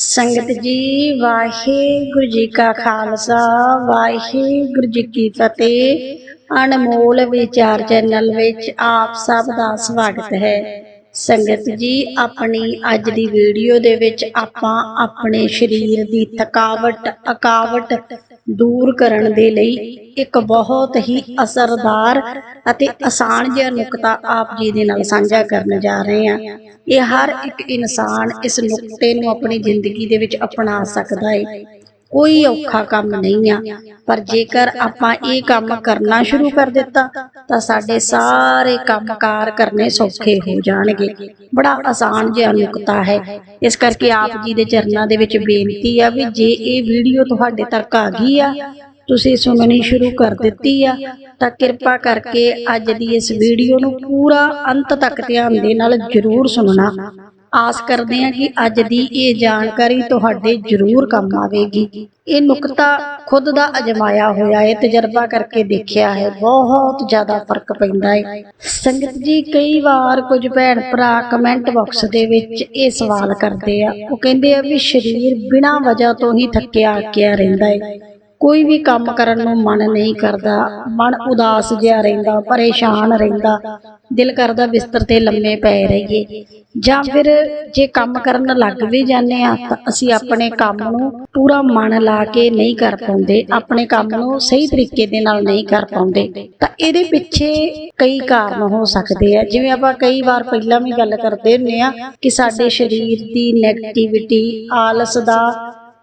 ਸੰਗਤ ਜੀ, ਵਾਹਿਗੁਰੂ ਜੀ ਕਾ ਖਾਲਸਾ, ਵਾਹਿਗੁਰੂ ਜੀ ਕੀ ਫਤਿਹ। ਅਨਮੋਲ ਵਿਚਾਰ ਚੈਨਲ ਵਿੱਚ ਆਪ ਸਭ ਦਾ ਸਵਾਗਤ ਹੈ। ਸੰਗਤ ਜੀ, ਆਪਣੀ ਅੱਜ ਦੀ ਵੀਡੀਓ ਦੇ ਵਿੱਚ ਆਪਾਂ ਆਪਣੇ ਸਰੀਰ ਦੀ ਥਕਾਵਟ, ਅਕਾਵਟ ਦੂਰ ਕਰਨ ਦੇ ਲਈ ਇੱਕ ਬਹੁਤ ਹੀ ਅਸਰਦਾਰ ਅਤੇ ਆਸਾਨ ਜਿਹਾ ਨੁਕਤਾ ਆਪ ਜੀ ਦੇ ਨਾਲ ਸਾਂਝਾ ਕਰਨ ਜਾ ਰਹੇ ਹਾਂ। ਇਹ ਹਰ ਇੱਕ ਇਨਸਾਨ ਇਸ ਨੁਕਤੇ ਨੂੰ ਆਪਣੀ ਜ਼ਿੰਦਗੀ ਦੇ ਵਿੱਚ ਅਪਣਾ ਸਕਦਾ ਹੈ ਕੋਈ ਔਖਾ ਕੰਮ ਨਹੀਂ ਆ। ਪਰ ਜੇਕਰ ਆਪਾਂ ਇਹ ਕੰਮ ਕਰਨਾ ਸ਼ੁਰੂ ਕਰ ਦਿੱਤਾ, ਤਾਂ ਸਾਡੇ ਸਾਰੇ ਕੰਮਕਾਰ ਕਰਨੇ ਸੌਖੇ ਹੋ ਜਾਣਗੇ। ਬੜਾ ਆਸਾਨ ਜਿਹਾ ਨੁਕਤਾ ਹੈ। ਇਸ ਕਰਕੇ ਆਪ ਜੀ ਦੇ ਚਰਨਾਂ ਦੇ ਵਿੱਚ ਬੇਨਤੀ ਆ ਵੀ ਜੇ ਇਹ ਵੀਡੀਓ ਤੁਹਾਡੇ ਤੱਕ ਆ ਗਈ ਆ, ਤੁਸੀਂ ਸੁਣਨੀ ਸ਼ੁਰੂ ਕਰ ਦਿੱਤੀ ਆ, ਤਾਂ ਕਿਰਪਾ ਕਰਕੇ ਅੱਜ ਦੀ ਇਸ ਵੀਡੀਓ ਨੂੰ ਪੂਰਾ ਅੰਤ ਤੱਕ ਧਿਆਨ ਦੇ ਨਾਲ ਜ਼ਰੂਰ ਸੁਣਨਾ। ਆਸ ਕਰਦੇ ਹਾਂ ਕਿ ਅੱਜ ਦੀ ਇਹ ਜਾਣਕਾਰੀ ਤੁਹਾਡੇ ਜ਼ਰੂਰ ਕੰਮ ਆਵੇਗੀ। ਇਹ ਨੁਕਤਾ ਖੁਦ ਦਾ ਅਜਮਾਇਆ ਹੋਇਆ ਹੈ, ਤਜਰਬਾ ਕਰਕੇ ਦੇਖਿਆ ਹੈ। ਬਹੁਤ ਜ਼ਿਆਦਾ ਫ਼ਰਕ ਪੈਂਦਾ ਹੈ। ਸੰਗਤ ਜੀ, ਕਈ ਵਾਰ ਕੁਝ ਭੈਣ ਭਰਾ ਕਮੈਂਟ ਬਾਕਸ ਦੇ ਵਿੱਚ ਇਹ ਸਵਾਲ ਕਰਦੇ ਆ। ਉਹ ਕਹਿੰਦੇ ਆ ਵੀ ਸਰੀਰ ਬਿਨਾਂ ਵਜ੍ਹਾ ਤੋਂ ਹੀ ਥੱਕਿਆ ਕਿਆ ਰਹਿੰਦਾ ਹੈ। ਕੋਈ ਵੀ ਕੰਮ ਕਰਨ ਨੂੰ ਮਨ ਨਹੀਂ ਕਰਦਾ, ਮਨ ਉਦਾਸ ਜਿਹਾ ਰਹਿੰਦਾ, ਪਰੇਸ਼ਾਨ ਰਹਿੰਦਾ, ਦਿਲ ਕਰਦਾ ਬਿਸਤਰ ਤੇ ਲੰਮੇ ਪੈ ਰਹੀਏ। ਜਾਂ ਫਿਰ ਜੇ ਕੰਮ ਕਰਨ ਲੱਗ ਵੀ ਜਾਂਦੇ ਆ ਤਾਂ ਅਸੀਂ ਆਪਣੇ ਕੰਮ ਨੂੰ ਪੂਰਾ ਮਨ ਲਾ ਕੇ ਨਹੀਂ ਕਰ ਪਾਉਂਦੇ, ਆਪਣੇ ਕੰਮ ਨੂੰ ਸਹੀ ਤਰੀਕੇ ਦੇ ਨਾਲ ਨਹੀਂ ਕਰ ਪਾਉਂਦੇ। ਤਾਂ ਇਹਦੇ ਪਿੱਛੇ ਕਈ ਕਾਰਨ ਹੋ ਸਕਦੇ ਆ। ਜਿਵੇਂ ਆਪਾਂ ਕਈ ਵਾਰ ਪਹਿਲਾਂ ਵੀ ਗੱਲ ਕਰਦੇ ਹੁੰਨੇ ਆ ਕਿ ਸਾਡੇ ਸਰੀਰ ਦੀ ਨੈਗੇਟਿਵਿਟੀ ਆਲਸ ਦਾ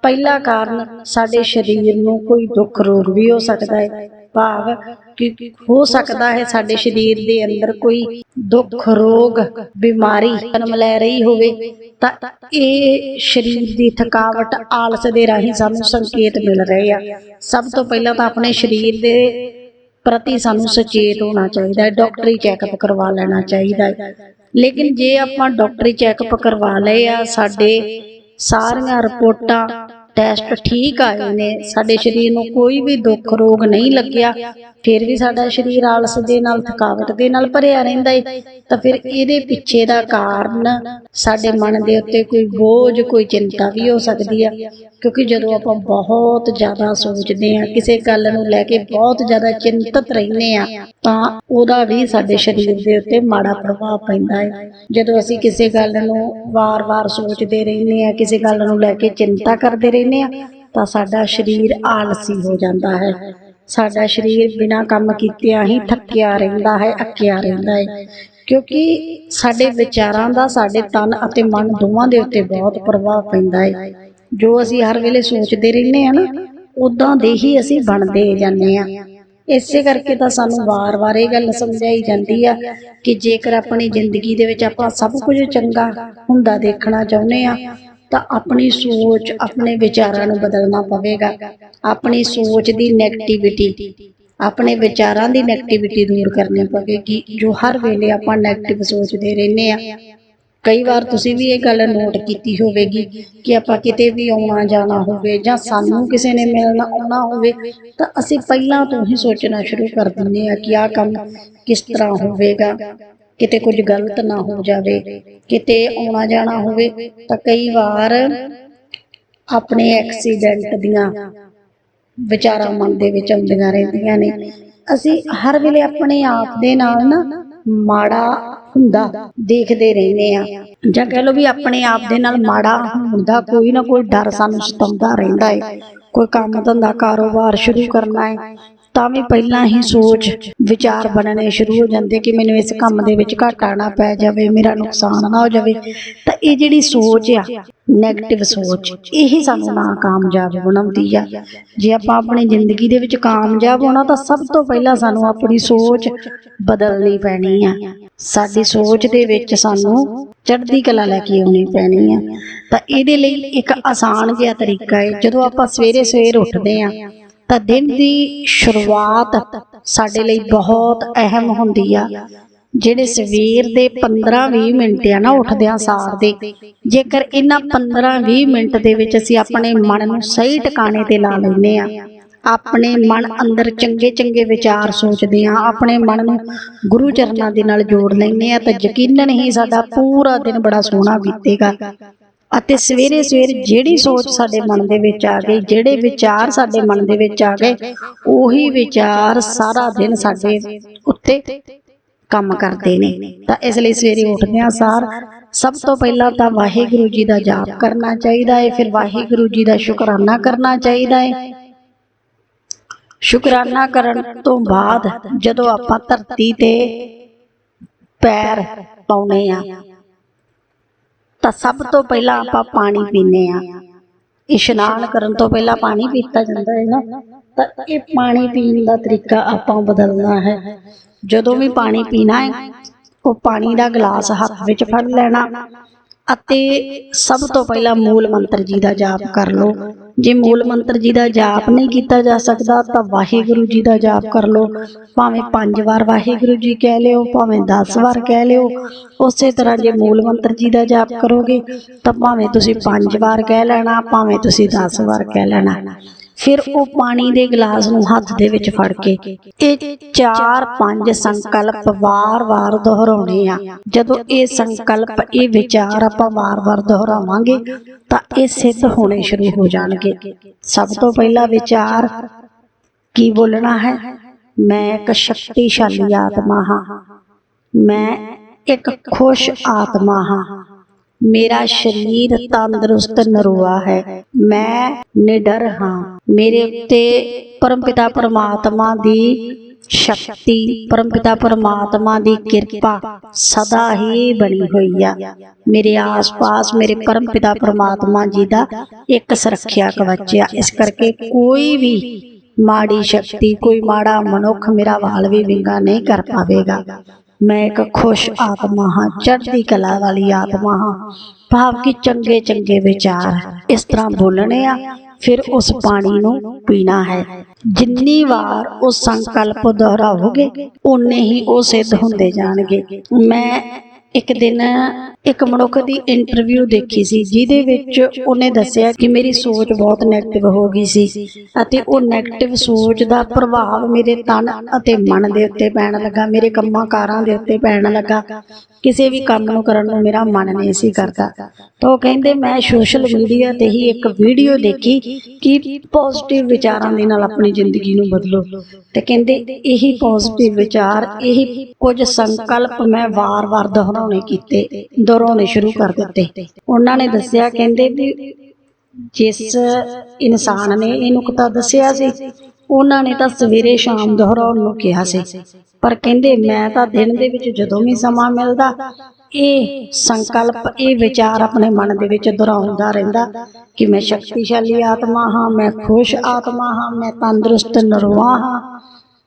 ਪਹਿਲਾ ਕਾਰਨ ਸਾਡੇ ਸਰੀਰ ਨੂੰ ਕੋਈ ਦੁੱਖ ਰੋਗ ਵੀ ਹੋ ਸਕਦਾ ਹੈ। ਭਾਵ ਕਿ ਹੋ ਸਕਦਾ ਹੈ ਸਾਡੇ ਸਰੀਰ ਦੇ ਅੰਦਰ ਕੋਈ ਦੁੱਖ ਰੋਗ, ਬਿਮਾਰੀ ਜਨਮ ਲੈ ਰਹੀ ਹੋਵੇ। ਤਾਂ ਇਹ ਸਰੀਰ ਦੀ ਥਕਾਵਟ ਆਲਸ ਦੇ ਰਾਹੀਂ ਸਾਨੂੰ ਸੰਕੇਤ ਮਿਲ ਰਹੇ ਆ। ਸਭ ਤੋਂ ਪਹਿਲਾਂ ਤਾਂ ਆਪਣੇ ਸਰੀਰ ਦੇ ਪ੍ਰਤੀ ਸਾਨੂੰ ਸੁਚੇਤ ਹੋਣਾ ਚਾਹੀਦਾ ਹੈ। ਡਾਕਟਰੀ ਚੈੱਕਅਪ ਕਰਵਾ ਲੈਣਾ ਚਾਹੀਦਾ ਹੈ। ਲੇਕਿਨ ਜੇ ਆਪਾਂ ਡਾਕਟਰੀ ਚੈੱਕਅਪ ਕਰਵਾ ਲਏ ਆ, ਸਾਡੇ ਸਾਰੀਆਂ ਰਿਪੋਰਟਾਂ ਟੈਸਟ ਠੀਕ ਆਏ ਨੇ। ਸਾਡੇ ਸਰੀਰ ਨੂੰ ਕੋਈ ਵੀ ਦੁੱਖ ਰੋਗ ਨਹੀਂ ਲੱਗਿਆ। ਫਿਰ ਵੀ ਸਾਡਾ ਸਰੀਰ ਆਲਸ ਦੇ ਨਾਲ, ਥਕਾਵਟ ਦੇ ਨਾਲ ਭਰਿਆ ਰਹਿੰਦਾ ਹੈ ਤਾਂ ਫਿਰ ਇਹਦੇ ਪਿੱਛੇ ਦਾ ਕਾਰਨ ਸਾਡੇ ਮਨ ਦੇ ਉੱਤੇ ਕੋਈ ਬੋਝ, ਕੋਈ ਚਿੰਤਾ ਵੀ ਹੋ ਸਕਦੀ ਆ। ਕਿਉਂਕਿ ਜਦੋਂ ਆਪਾਂ ਬਹੁਤ ਜ਼ਿਆਦਾ ਸੋਚਦੇ ਆ, ਕਿਸੇ ਗੱਲ ਨੂੰ ਲੈ ਕੇ ਬਹੁਤ ਜ਼ਿਆਦਾ ਚਿੰਤਤ ਰਹਿੰਦੇ ਆ ਤਾਂ ਉਹਦਾ ਵੀ ਸਾਡੇ ਸਰੀਰ ਦੇ ਉੱਤੇ ਮਾੜਾ ਪ੍ਰਭਾਵ ਪੈਂਦਾ ਹੈ। ਜਦੋਂ ਅਸੀਂ ਕਿਸੇ ਗੱਲ ਨੂੰ ਵਾਰ-ਵਾਰ ਸੋਚਦੇ ਰਹਿੰਦੇ ਆ ਕਿਸੇ ਗੱਲ ਨੂੰ ਲੈ ਕੇ ਚਿੰਤਾ ਕਰਦੇ ਰਹਿੰਦੇ ਆ ਤਾਂ ਸਾਡਾ ਸਰੀਰ ਆਲਸੀ ਹੋ ਜਾਂਦਾ ਹੈ। ਸਾਡਾ ਸਰੀਰ ਬਿਨਾਂ ਕੰਮ ਕੀਤਿਆਂ ਹੀ ਥੱਕਿਆ ਰਹਿੰਦਾ ਹੈ, ਅੱਕਿਆ ਰਹਿੰਦਾ ਹੈ। ਕਿਉਂਕਿ ਸਾਡੇ ਵਿਚਾਰਾਂ ਦਾ, ਸਾਡੇ ਤਨ ਅਤੇ ਮਨ ਦੋਵਾਂ ਦੇ ਉੱਤੇ ਬਹੁਤ ਪ੍ਰਭਾਵ ਪੈਂਦਾ ਹੈ। ਜੋ ਅਸੀਂ ਹਰ ਵੇਲੇ ਸੋਚਦੇ ਰਹਿੰਦੇ ਆ ਨਾ, ਉਦਾਂ ਦੇ ਹੀ ਅਸੀਂ ਬਣਦੇ ਜਾਂਦੇ ਆ ਇਸੇ ਕਰਕੇ ਤਾਂ ਸਾਨੂੰ ਵਾਰ-ਵਾਰ ਇਹ ਗੱਲ ਸਮਝਾਈ ਜਾਂਦੀ ਆ ਕਿ ਜੇਕਰ ਆਪਣੀ ਜ਼ਿੰਦਗੀ ਦੇ ਵਿੱਚ ਆਪਾਂ ਸਭ ਕੁਝ ਚੰਗਾ ਹੁੰਦਾ ਦੇਖਣਾ ਚਾਹੁੰਦੇ ਆ, ਤਾਂ ਆਪਣੀ ਸੋਚ ਆਪਣੇ ਵਿਚਾਰਾਂ ਨੂੰ ਬਦਲਣਾ ਪਵੇਗਾ। ਆਪਣੀ ਸੋਚ ਦੀ ਨੈਗੇਟਿਵਿਟੀ ਆਪਣੇ ਵਿਚਾਰਾਂ ਦੀ ਨੈਗੇਟਿਵਿਟੀ ਦੂਰ ਕਰਨੀ ਪਵੇਗੀ, ਜੋ ਹਰ ਵੇਲੇ ਆਪਾਂ ਨੈਗੇਟਿਵ ਸੋਚਦੇ ਰਹਿੰਦੇ ਆ। ਕਈ ਵਾਰ ਤੁਸੀਂ ਵੀ ਇਹ ਗੱਲ ਨੋਟ ਕੀਤੀ ਹੋਵੇਗੀ ਕਿ ਆਪਾਂ ਕਿਤੇ ਵੀ ਆਉਣਾ ਜਾਣਾ ਹੋਵੇ ਜਾਂ ਸਾਨੂੰ ਕਿਸੇ ਨੇ ਮਿਲਣਾ ਆਉਣਾ ਹੋਵੇ, ਤਾਂ ਅਸੀਂ ਪਹਿਲਾਂ ਤੋਂ ਹੀ ਸੋਚਣਾ ਸ਼ੁਰੂ ਕਰ ਦਿੰਦੇ ਆ ਕਿ ਆਹ ਕੰਮ ਕਿਸ ਤਰ੍ਹਾਂ ਹੋਵੇਗਾ। ਕਿਤੇ ਕੁਝ ਗਲਤ ਨਾ ਹੋ ਜਾਵੇ, ਕਿਤੇ ਆਉਣਾ ਜਾਣਾ ਹੋਵੇ, ਤਾਂ ਕਈ ਵਾਰ ਆਪਣੇ ਐਕਸੀਡੈਂਟ ਦੀਆਂ ਵਿਚਾਰਾਂ ਮਨ ਦੇ ਵਿੱਚ ਆਉਂਦੀਆਂ ਰਹਿੰਦੀਆਂ ਨੇ। ਅਸੀਂ ਹਰ ਵੇਲੇ ਆਪਣੇ ਆਪ ਦੇ ਨਾਲ ਨਾ ਮਾੜਾ ਹੁੰਦਾ ਦੇਖਦੇ ਰਹਿੰਦੇ ਆ। ਜਾਂ ਕਹਿ ਲਓ ਵੀ ਆਪਣੇ ਆਪ ਦੇ ਨਾਲ ਮਾੜਾ ਹੁੰਦਾ, ਕੋਈ ਨਾ ਕੋਈ ਡਰ ਸਾਨੂੰ ਸਤਾਉਂਦਾ ਰਹਿੰਦਾ ਹੈ ਕੋਈ ਕੰਮ ਧੰਦਾ, ਕਾਰੋਬਾਰ ਸ਼ੁਰੂ ਕਰਨਾ ਹੈ ਤਾਂ ਵੀ ਪਹਿਲਾਂ ਹੀ ਸੋਚ, ਵਿਚਾਰ ਬਣਨੇ ਸ਼ੁਰੂ ਹੋ ਜਾਂਦੇ ਕਿ ਮੈਨੂੰ ਇਸ ਕੰਮ ਦੇ ਵਿੱਚ ਘਾਟਾ ਨਾ ਪੈ ਜਾਵੇ, ਮੇਰਾ ਨੁਕਸਾਨ ਨਾ ਹੋ ਜਾਵੇ। ਤਾਂ ਇਹ ਜਿਹੜੀ ਸੋਚ ਆ ਨੈਗੇਟਿਵ ਸੋਚ, ਇਹੀ ਸਾਨੂੰ ਨਾ ਕਾਮਯਾਬ ਬਣਾਉਂਦੀ ਆ। ਜੇ ਆਪਾਂ ਆਪਣੀ ਜ਼ਿੰਦਗੀ ਦੇ ਵਿੱਚ ਕਾਮਯਾਬ ਹੋਣਾ ਤਾਂ ਸਭ ਤੋਂ ਪਹਿਲਾਂ ਸਾਨੂੰ ਆਪਣੀ ਸੋਚ ਬਦਲਣੀ ਪੈਣੀ ਆ। ਸਾਡੀ ਸੋਚ ਦੇ ਵਿੱਚ ਸਾਨੂੰ ਚੜ੍ਹਦੀ ਕਲਾ ਲੈ ਕੇ ਆਉਣੀ ਪੈਣੀ ਆ। ਤਾਂ ਇਹਦੇ ਲਈ ਇੱਕ ਆਸਾਨ ਜਿਹਾ ਤਰੀਕਾ ਹੈ, ਜਦੋਂ ਆਪਾਂ ਸਵੇਰੇ ਸਵੇਰ ਉੱਠਦੇ ਆ ਤਾਂ ਦਿਨ ਦੀ ਸ਼ੁਰੂਆਤ ਸਾਡੇ ਲਈ ਬਹੁਤ ਅਹਿਮ ਹੁੰਦੀ ਆ। ਜਿਹੜੇ ਸਵੇਰ ਦੇ 15-20 ਮਿੰਟ ਆ ਨਾ ਉੱਠਦਿਆਂ ਸਾਰ ਦੇ, ਜੇਕਰ ਇਹਨਾਂ 15-20 ਮਿੰਟ ਦੇ ਵਿੱਚ ਅਸੀਂ ਆਪਣੇ ਮਨ ਨੂੰ ਸਹੀ ਟਿਕਾਣੇ ਤੇ ਲਾ ਲੈਨੇ ਆ, ਆਪਣੇ ਮਨ ਅੰਦਰ ਚੰਗੇ ਚੰਗੇ ਵਿਚਾਰ ਸੋਚਦੇ ਆ, ਆਪਣੇ ਮਨ ਨੂੰ ਗੁਰੂ ਚਰਨਾਂ ਦੇ ਨਾਲ ਜੋੜ ਲੈਨੇ ਆ, ਤਾਂ ਯਕੀਨਨ ਹੀ ਸਾਡਾ ਪੂਰਾ ਦਿਨ ਬੜਾ ਸੋਹਣਾ ਬੀਤੇਗਾ। ਅਤੇ ਸਵੇਰੇ ਸਵੇਰ ਜਿਹੜੀ ਸੋਚ ਸਾਡੇ ਮਨ ਦੇ ਵਿੱਚ ਆ ਗਈ, ਜਿਹੜੇ ਵਿਚਾਰ ਸਾਡੇ ਮਨ ਦੇ ਵਿੱਚ ਆ ਗਏ, ਉਹੀ ਵਿਚਾਰ ਸਾਰਾ ਦਿਨ ਸਾਡੇ ਉੱਤੇ ਕੰਮ ਕਰਦੇ ਨੇ। ਤਾਂ ਇਸ ਲਈ ਸਵੇਰੇ ਉੱਠਦਿਆਂ ਸਾਰ। ਸਭ ਤੋਂ ਪਹਿਲਾਂ ਤਾਂ ਵਾਹਿਗੁਰੂ ਜੀ ਦਾ ਜਾਪ ਕਰਨਾ ਚਾਹੀਦਾ ਹੈ ਫਿਰ ਵਾਹਿਗੁਰੂ ਜੀ ਦਾ ਸ਼ੁਕਰਾਨਾ ਕਰਨਾ ਚਾਹੀਦਾ ਹੈ ਸ਼ੁਕਰਾਨਾ ਕਰਨ ਤੋਂ ਬਾਅਦ ਜਦੋਂ ਆਪਾਂ ਧਰਤੀ ਤੇ ਪੈਰ ਪਾਉਨੇ ਆ ਤਾਂ ਸਭ ਤੋਂ ਪਹਿਲਾਂ ਆਪਾਂ ਪਾਣੀ ਪੀਨੇ ਆ ਇਸ਼ਨਾਨ ਕਰਨ ਤੋਂ ਪਹਿਲਾਂ ਪਾਣੀ ਪੀਤਾ ਜਾਂਦਾ ਹੈ ਨਾ। ਤਾਂ ਇਹ ਪਾਣੀ ਪੀਣ ਦਾ ਤਰੀਕਾ ਆਪਾਂ ਬਦਲਣਾ ਹੈ। ਜਦੋਂ ਵੀ ਪਾਣੀ ਪੀਣਾ ਹੈ, ਉਹ ਪਾਣੀ ਦਾ ਗਲਾਸ ਹੱਥ ਵਿੱਚ ਫੜ ਲੈਣਾ। ਅਤੇ ਸਭ ਤੋਂ ਪਹਿਲਾਂ ਮੂਲ ਮੰਤਰ ਜੀ ਦਾ ਜਾਪ ਕਰ ਲਓ। ਜੇ ਮੂਲ ਮੰਤਰ ਜੀ ਦਾ ਜਾਪ ਨਹੀਂ ਕੀਤਾ ਜਾ ਸਕਦਾ, ਤਾਂ ਵਾਹਿਗੁਰੂ ਜੀ ਦਾ ਜਾਪ ਕਰ ਲਓ। ਭਾਵੇਂ 5 ਵਾਰ ਵਾਹਿਗੁਰੂ ਜੀ ਕਹਿ ਲਿਓ, ਭਾਵੇਂ 10 ਵਾਰ ਕਹਿ ਲਿਓ, ਉਸੇ ਤਰ੍ਹਾਂ ਜੇ ਮੂਲ ਮੰਤਰ ਜੀ ਦਾ ਜਾਪ ਕਰੋਗੇ, ਤਾਂ ਭਾਵੇਂ ਤੁਸੀਂ 5 ਵਾਰ ਕਹਿ ਲੈਣਾ, ਭਾਵੇਂ ਤੁਸੀਂ 10 ਵਾਰ ਕਹਿ ਲੈਣਾ। ਫਿਰ ਉਹ ਪਾਣੀ ਦੇ ਗਲਾਸ ਨੂੰ ਹੱਥ ਦੇ ਵਿੱਚ ਫੜ ਕੇ ਇਹ ਚਾਰ ਪੰਜ ਸੰਕਲਪ ਵਾਰ-ਵਾਰ ਦੁਹਰਾਉਣੇ ਆ। ਜਦੋਂ ਇਹ ਸੰਕਲਪ, ਇਹ ਵਿਚਾਰ ਆਪਾਂ ਵਾਰ-ਵਾਰ ਦੁਹਰਾਵਾਂਗੇ, ਤਾਂ ਇਹ ਸਿੱਧ ਹੋਣੇ ਸ਼ੁਰੂ ਹੋ ਜਾਣਗੇ। ਸਭ ਤੋਂ ਪਹਿਲਾ ਵਿਚਾਰ ਕੀ ਬੋਲਣਾ ਹੈ? ਮੈਂ ਇੱਕ ਸ਼ਕਤੀਸ਼ਾਲੀ ਆਤਮਾ ਹਾਂ। ਮੈਂ ਇੱਕ ਖੁਸ਼ ਆਤਮਾ ਹਾਂ। ਮੇਰਾ ਸਰੀਰ ਤੰਦਰੁਸਤ ਨਰੋਆ ਹੈ। ਮੈਂ ਨਿਡਰ ਹਾਂ। ਮੇਰੇ ਉੱਤੇ ਪਰਮਪਿਤਾ ਪਰਮਾਤਮਾ ਦੀ ਸ਼ਕਤੀ, ਪਰਮਪਿਤਾ ਪਰਮਾਤਮਾ ਦੀ ਕਿਰਪਾ ਸਦਾ ਹੀ ਬਣੀ ਹੋਈ ਆ। ਮੇਰੇ ਆਸ-ਪਾਸ ਮੇਰੇ ਪਰਮਪਿਤਾ ਪਰਮਾਤਮਾ ਜੀ ਦਾ ਇੱਕ ਸੁਰੱਖਿਆ ਕਵਚ ਆ। ਇਸ ਕਰਕੇ ਕੋਈ ਵੀ ਮਾੜੀ ਸ਼ਕਤੀ, ਕੋਈ ਮਾੜਾ ਮਨੁੱਖ ਮੇਰਾ ਵਾਲ ਵੀ ਵਿੰਗਾ ਨਹੀਂ ਕਰ ਪਾਵੇਗਾ। ਮੈਂ ਇੱਕ ਖੁਸ਼ ਆਤਮਾ ਹਾਂ ਚੜ੍ਹਦੀ ਕਲਾ ਵਾਲੀ ਆਤਮਾ ਹਾਂ। ਭਾਵ ਕਿ ਚੰਗੇ ਚੰਗੇ ਵਿਚਾਰ ਇਸ ਤਰ੍ਹਾਂ ਬੋਲਣੇ ਆ ਫਿਰ ਉਸ ਪਾਣੀ ਨੂੰ ਪੀਣਾ ਹੈ। ਜਿੰਨੀ ਵਾਰ ਉਹ ਸੰਕਲਪ ਦੁਹਰਾਓਗੇ ਉਨੇ ਹੀ ਉਹ ਸਿੱਧ ਹੁੰਦੇ ਜਾਣਗੇ। ਮੈਂ ਇੱਕ ਦਿਨ ਇੱਕ ਮਨੁੱਖ ਦੀ ਇੰਟਰਵਿਊ ਦੇਖੀ ਸੀ, ਜਿਹਦੇ ਵਿੱਚ ਉਹਨੇ ਦੱਸਿਆ ਕਿ ਮੇਰੀ ਸੋਚ ਬਹੁਤ ਨੈਗੇਟਿਵ ਹੋ ਗਈ ਸੀ ਅਤੇ ਉਹ ਨੈਗੇਟਿਵ ਸੋਚ ਦਾ ਪ੍ਰਭਾਵ ਮੇਰੇ ਤਨ ਅਤੇ ਮਨ ਦੇ ਉੱਤੇ ਪੈਣ ਲੱਗਾ, ਮੇਰੇ ਕੰਮਾਂ ਕਾਰਾਂ ਦੇ ਉੱਤੇ ਪੈਣ ਲੱਗਾ, ਕਿਸੇ ਵੀ ਕੰਮ ਨੂੰ ਕਰਨ ਨੂੰ ਮੇਰਾ ਮਨ ਨਹੀਂ ਸੀ ਕਰਦਾ। ਤਾਂ ਉਹ ਕਹਿੰਦੇ, ਮੈਂ ਸੋਸ਼ਲ ਮੀਡੀਆ ਤੇ ਹੀ ਇੱਕ ਵੀਡੀਓ ਦੇਖੀ ਕਿ ਪੋਜ਼ਿਟਿਵ ਵਿਚਾਰਾਂ ਦੇ ਨਾਲ ਆਪਣੀ ਜ਼ਿੰਦਗੀ ਨੂੰ ਬਦਲੋ। ਤੇ ਕਹਿੰਦੇ, ਇਹੀ ਪੋਜ਼ਿਟਿਵ ਵਿਚਾਰ, ਇਹੀ ਕੁਝ ਸੰਕਲਪ ਮੈਂ ਵਾਰ-ਵਾਰ ਦੁਹਰਾਉਣੇ ਕੀਤੇ ਦੁਹਰਾਉਣੇ ਸ਼ੁਰੂ ਕਰ ਦਿੱਤੇ। ਉਹਨਾਂ ਨੇ ਦੱਸਿਆ, ਕਹਿੰਦੇ ਵੀ ਜਿਸ ਇਨਸਾਨ ਨੇ ਇਹ ਨੁਕਤਾ ਦੱਸਿਆ ਸੀ, ਉਹਨਾਂ ਨੇ ਤਾਂ ਸਵੇਰੇ ਸ਼ਾਮ ਦੁਹਰਾਉਣ ਨੂੰ ਕਿਹਾ ਸੀ। ਪਰ ਕਹਿੰਦੇ, ਮੈਂ ਤਾਂ ਦਿਨ ਦੇ ਵਿੱਚ ਜਦੋਂ ਵੀ ਸਮਾਂ ਮਿਲਦਾ, ਇਹ ਸੰਕਲਪ, ਇਹ ਵਿਚਾਰ ਆਪਣੇ ਮਨ ਦੇ ਵਿੱਚ ਦੁਹਰਾਉਂਦਾ ਰਹਿੰਦਾ ਕਿ ਮੈਂ ਸ਼ਕਤੀਸ਼ਾਲੀ ਆਤਮਾ ਹਾਂ, ਮੈਂ ਖੁਸ਼ ਆਤਮਾ ਹਾਂ, ਮੈਂ ਤੰਦਰੁਸਤ ਨਰਵਾ ਹਾਂ।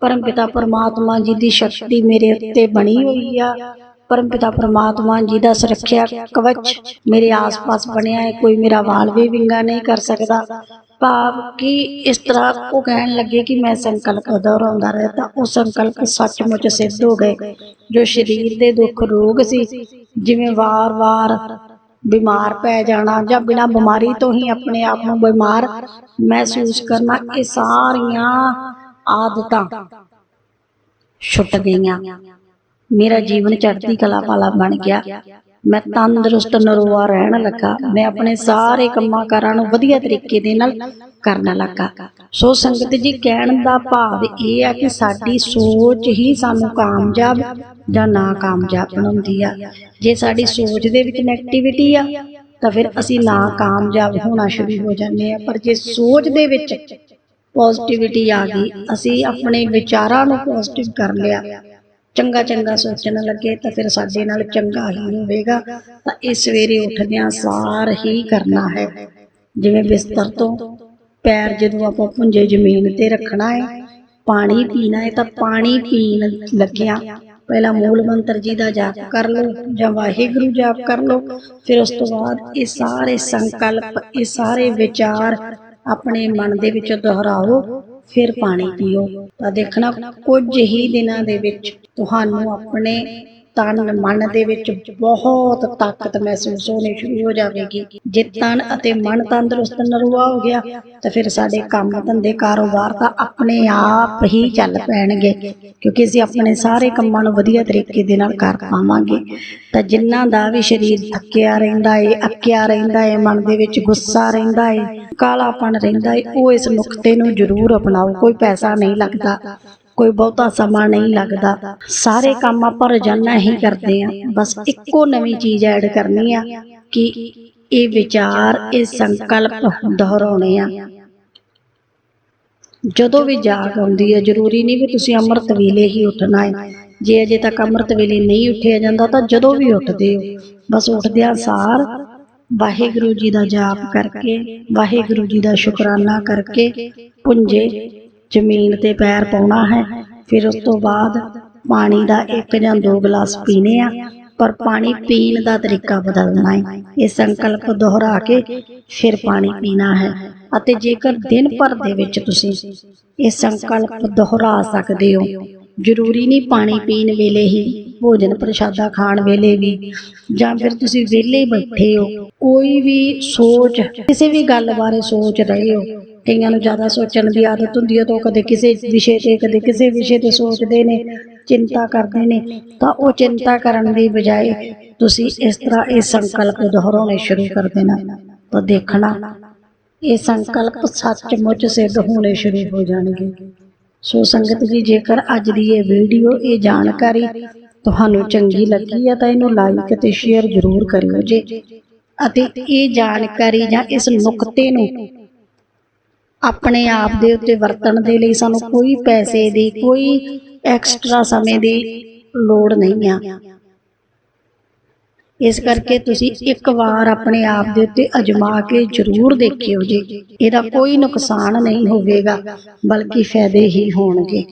ਪਰਮ ਪਿਤਾ ਪਰਮਾਤਮਾ ਜੀ ਦੀ ਸ਼ਕਤੀ ਮੇਰੇ ਉੱਤੇ ਬਣੀ ਹੋਈ ਆ। ਪਰਮਪਿਤਾ ਪਰਮਾਤਮਾ ਜੀ ਦਾ ਸੁਰੱਖਿਆ ਕਵਚ ਮੇਰੇ ਆਸ-ਪਾਸ ਬਣਿਆ ਹੈ। ਕੋਈ ਮੇਰਾ ਵਾਲ ਵੀ ਵਿੰਗਾ ਨਹੀਂ ਕਰ ਸਕਦਾ। ਭਾਵ ਕਿ ਇਸ ਤਰ੍ਹਾਂ ਉਹ ਕਹਿਣ ਲੱਗੇ ਕਿ ਮੈਂ ਸੰਕਲਪ ਦੁਹਰਾਉਂਦਾ ਰਿਹਾ ਤਾਂ ਉਹ ਸੰਕਲਪ ਸੱਚਮੁੱਚ ਸਿੱਧ ਹੋ ਗਏ। ਜੋ ਸਰੀਰ ਦੇ ਦੁੱਖ ਰੋਗ ਸੀ, ਜਿਵੇਂ ਵਾਰ-ਵਾਰ ਬਿਮਾਰ ਪੈ ਜਾਣਾ ਜਾਂ ਬਿਨਾਂ ਬਿਮਾਰੀ ਤੋਂ ਹੀ ਆਪਣੇ ਆਪ ਨੂੰ ਬਿਮਾਰ ਮਹਿਸੂਸ ਕਰਨਾ, ਇਹ ਸਾਰੀਆਂ ਆਦਤਾਂ ਛੁੱਟ ਗਈਆਂ। ਮੇਰਾ ਜੀਵਨ ਚੜ੍ਹਦੀ ਕਲਾ ਵਾਲਾ ਬਣ ਗਿਆ। ਮੈਂ ਤੰਦਰੁਸਤ, ਨਰੋਆ ਰਹਿਣ ਲੱਗਾ। ਮੈਂ ਆਪਣੇ ਸਾਰੇ ਕੰਮਾਂ ਕਾਰਾਂ ਨੂੰ ਵਧੀਆ ਤਰੀਕੇ ਦੇ ਨਾਲ ਕਰਨ ਲੱਗਾ। ਸੋ ਸੰਗਤ ਜੀ, ਕਹਿਣ ਦਾ ਭਾਵ ਇਹ ਆ ਕਿ ਸਾਡੀ ਸੋਚ ਹੀ ਸਾਨੂੰ ਕਾਮਯਾਬ ਜਾਂ ਨਾ ਕਾਮਯਾਬ ਬਣਾਉਂਦੀ ਆ। ਜੇ ਸਾਡੀ ਸੋਚ ਦੇ ਵਿੱਚ ਨੈਗੇਟਿਵਿਟੀ ਆ, ਤਾਂ ਫਿਰ ਅਸੀਂ ਨਾ ਕਾਮਯਾਬ ਹੋਣਾ ਸ਼ੁਰੂ ਹੋ ਜਾਂਦੇ ਆ। ਪਰ ਜੇ ਸੋਚ ਦੇ ਵਿੱਚ ਪੋਜ਼ਿਟਿਵਿਟੀ ਆ ਗਈ, ਅਸੀਂ ਆਪਣੇ ਵਿਚਾਰਾਂ ਨੂੰ ਪੋਜ਼ਿਟਿਵ ਕਰ ਲਿਆ। ਚੰਗਾ ਚੰਗਾ ਸੋਚਣ ਲੱਗੇ ਤਾਂ ਫਿਰ ਸਾਡੇ ਨਾਲ ਚੰਗਾ ਹੀ ਹੋਵੇਗਾ। ਤਾਂ ਇਹ ਸਵੇਰੇ ਉੱਠਦਿਆਂ ਸਾਰ ਹੀ ਕਰਨਾ ਹੈ। ਜਿਵੇਂ ਬਿਸਤਰ ਤੋਂ ਪੈਰ ਜਦੋਂ ਆਪਾਂ ਪੁੰਜੇ ਜ਼ਮੀਨ ਤੇ ਰੱਖਣਾ ਹੈ, ਪਾਣੀ ਪੀਣਾ ਹੈ ਤਾਂ ਪਾਣੀ ਪੀਣ ਲੱਗਿਆ। ਪਹਿਲਾਂ ਮੂਲ ਮੰਤਰ ਜੀ ਦਾ ਜਾਪ ਕਰ ਲਓ ਜਾਂ ਵਾਹਿਗੁਰੂ ਜਾਪ ਕਰ ਲਓ, ਫਿਰ ਉਸ ਤੋਂ ਬਾਅਦ ਇਹ ਸਾਰੇ ਸੰਕਲਪ, ਇਹ ਸਾਰੇ ਵਿਚਾਰ ਆਪਣੇ ਮਨ ਦੇ ਵਿੱਚ ਦੁਹਰਾਓ। ਫਿਰ ਪਾਣੀ ਪੀਓ। ਤਾਂ ਦੇਖਣਾ ਕੁਝ ਹੀ ਦਿਨਾਂ ਦੇ ਵਿੱਚ ਤੁਹਾਨੂੰ ਆਪਣੇ ਤਨ ਮਨ ਦੇ ਵਿੱਚ ਬਹੁਤ ਤਾਕਤ ਮਹਿਸੂਸ ਹੋਣੀ ਸ਼ੁਰੂ ਹੋ ਜਾਵੇਗੀ। ਜੇ ਤਨ ਅਤੇ ਮਨ ਤੰਦਰੁਸਤ ਨਰੂਆ ਹੋ ਗਿਆ, ਤਾਂ ਫਿਰ ਸਾਡੇ ਕੰਮ ਧੰਦੇ ਕਾਰੋਬਾਰ ਤਾਂ ਆਪਣੇ ਆਪ ਹੀ ਚੱਲ ਪੈਣਗੇ, ਕਿਉਂਕਿ ਅਸੀਂ ਆਪਣੇ ਸਾਰੇ ਕੰਮਾਂ ਨੂੰ ਵਧੀਆ ਤਰੀਕੇ ਦੇ ਨਾਲ ਕਰ ਪਾਵਾਂਗੇ। ਤਾਂ ਜਿਨ੍ਹਾਂ ਦਾ ਵੀ ਸਰੀਰ ਥੱਕਿਆ ਰਹਿੰਦਾ ਏ, ਅੱਕਿਆ ਰਹਿੰਦਾ ਏ, ਮਨ ਦੇ ਵਿੱਚ ਗੁੱਸਾ ਰਹਿੰਦਾ ਏ ਕਾਲਾਪਣ ਰਹਿੰਦਾ ਏ, ਉਹ ਇਸ ਨੁਕਤੇ ਨੂੰ ਜ਼ਰੂਰ ਅਪਣਾਓ, ਕੋਈ ਪੈਸਾ ਨਹੀਂ ਲੱਗਦਾ। ਕੋਈ ਬਹੁਤਾ ਸਮਾਂ ਨਹੀਂ ਲੱਗਦਾ। ਸਾਰੇ ਕੰਮ ਆਪਾਂ ਰੋਜ਼ਾਨਾ ਹੀ ਕਰਦੇ ਆ ਬਸ ਇੱਕੋ ਨਵੀਂ ਚੀਜ਼ ਐਡ ਕਰਨੀ ਆ ਕਿ ਇਹ ਵਿਚਾਰ, ਇਹ ਸੰਕਲਪ ਦੁਹਰਾਉਣੇ ਆ। ਜਦੋਂ ਵੀ ਜਾਗ ਆਉਂਦੀ ਹੈ ਜ਼ਰੂਰੀ ਨਹੀਂ ਵੀ ਤੁਸੀਂ ਅੰਮ੍ਰਿਤ ਵੇਲੇ ਹੀ ਉੱਠਣਾ ਹੈ। ਜੇ ਅਜੇ ਤੱਕ ਅੰਮ੍ਰਿਤ ਵੇਲੇ ਨਹੀਂ ਉੱਠਿਆ ਜਾਂਦਾ ਤਾਂ ਜਦੋਂ ਵੀ ਉੱਠਦੇ ਹੋ। ਬਸ ਉੱਠਦਿਆਂ ਸਾਰ ਵਾਹਿਗੁਰੂ ਜੀ ਦਾ ਜਾਪ ਕਰਕੇ, ਵਾਹਿਗੁਰੂ ਜੀ ਦਾ ਸ਼ੁਕਰਾਨਾ ਕਰਕੇ, ਪੁੰਜੇ ਜ਼ਮੀਨ ਤੇ ਪੈਰ ਪਾਉਣਾ ਹੈ। ਫਿਰ ਉਸ ਤੋਂ ਬਾਅਦ ਪਾਣੀ ਦਾ ਇੱਕ ਜਾਂ ਦੋ ਗਲਾਸ ਪੀਣੇ ਆ, ਪਰ ਪਾਣੀ ਪੀਣ ਦਾ ਤਰੀਕਾ ਬਦਲਣਾ ਹੈ। ਇਹ ਸੰਕਲਪ ਦੁਹਰਾ ਕੇ ਫਿਰ ਪਾਣੀ ਪੀਣਾ ਹੈ। ਅਤੇ ਜੇਕਰ ਦਿਨ ਭਰ ਦੇ ਵਿੱਚ ਤੁਸੀਂ ਇਹ ਸੰਕਲਪ ਦੁਹਰਾ ਸਕਦੇ ਹੋ, ਜ਼ਰੂਰੀ ਨਹੀਂ ਪਾਣੀ ਪੀਣ ਵੇਲੇ ਹੀ ਭੋਜਨ ਪ੍ਰਸ਼ਾਦਾ ਖਾਣ ਵੇਲੇ ਵੀ, ਜਾਂ ਫਿਰ ਤੁਸੀਂ ਵਿਹਲੇ ਬੈਠੇ ਹੋ, ਕੋਈ ਵੀ ਸੋਚ, ਕਿਸੇ ਵੀ ਗੱਲ ਬਾਰੇ ਸੋਚ ਰਹੇ ਹੋ ਕਈਆਂ ਨੂੰ ਜ਼ਿਆਦਾ ਸੋਚਣ ਦੀ ਆਦਤ ਹੁੰਦੀ ਹੈ ਤਾਂ ਉਹ ਕਦੇ ਕਿਸੇ ਵਿਸ਼ੇ ਤੇ, ਕਦੇ ਕਿਸੇ ਵਿਸ਼ੇ ਤੇ ਸੋਚਦੇ ਨੇ, ਚਿੰਤਾ ਕਰਦੇ ਨੇ। ਤਾਂ ਉਹ ਚਿੰਤਾ ਕਰਨ ਦੀ ਬਜਾਏ ਤੁਸੀਂ ਇਸ ਤਰ੍ਹਾਂ ਇਹ ਸੰਕਲਪ ਦੁਹਰਾਉਣੇ ਸ਼ੁਰੂ ਕਰ ਦੇਣਾ। ਤਾਂ ਦੇਖਣਾ, ਇਹ ਸੰਕਲਪ ਸੱਚਮੁੱਚ ਸਿੱਧ ਹੋਣੇ ਸ਼ੁਰੂ ਹੋ ਜਾਣਗੇ। ਸੋ ਸੰਗਤ ਜੀ, ਜੇਕਰ ਅੱਜ ਦੀ ਇਹ ਵੀਡੀਓ, ਇਹ ਜਾਣਕਾਰੀ ਤੁਹਾਨੂੰ ਚੰਗੀ ਲੱਗੀ ਹੈ, ਤਾਂ ਇਹਨੂੰ ਲਾਈਕ ਅਤੇ ਸ਼ੇਅਰ ਜ਼ਰੂਰ ਕਰਿਓ ਜੀ। ਅਤੇ ਇਹ ਜਾਣਕਾਰੀ ਜਾਂ ਇਸ ਨੁਕਤੇ ਨੂੰ ਆਪਣੇ ਆਪ ਦੇ ਉੱਤੇ ਵਰਤਣ ਦੇ ਲਈ ਸਾਨੂੰ ਕੋਈ ਪੈਸੇ ਦੀ, ਕੋਈ ਐਕਸਟਰਾ ਸਮੇਂ ਦੀ ਲੋੜ ਨਹੀਂ ਆ। ਇਸ ਕਰਕੇ ਤੁਸੀਂ ਇੱਕ ਵਾਰ ਆਪਣੇ ਆਪ ਦੇ ਉੱਤੇ ਅਜਮਾ ਕੇ ਜ਼ਰੂਰ ਦੇਖਿਓ ਜੀ। ਇਹਦਾ ਕੋਈ ਨੁਕਸਾਨ ਨਹੀਂ ਹੋਵੇਗਾ, ਬਲਕਿ ਫਾਇਦੇ ਹੀ ਹੋਣਗੇ।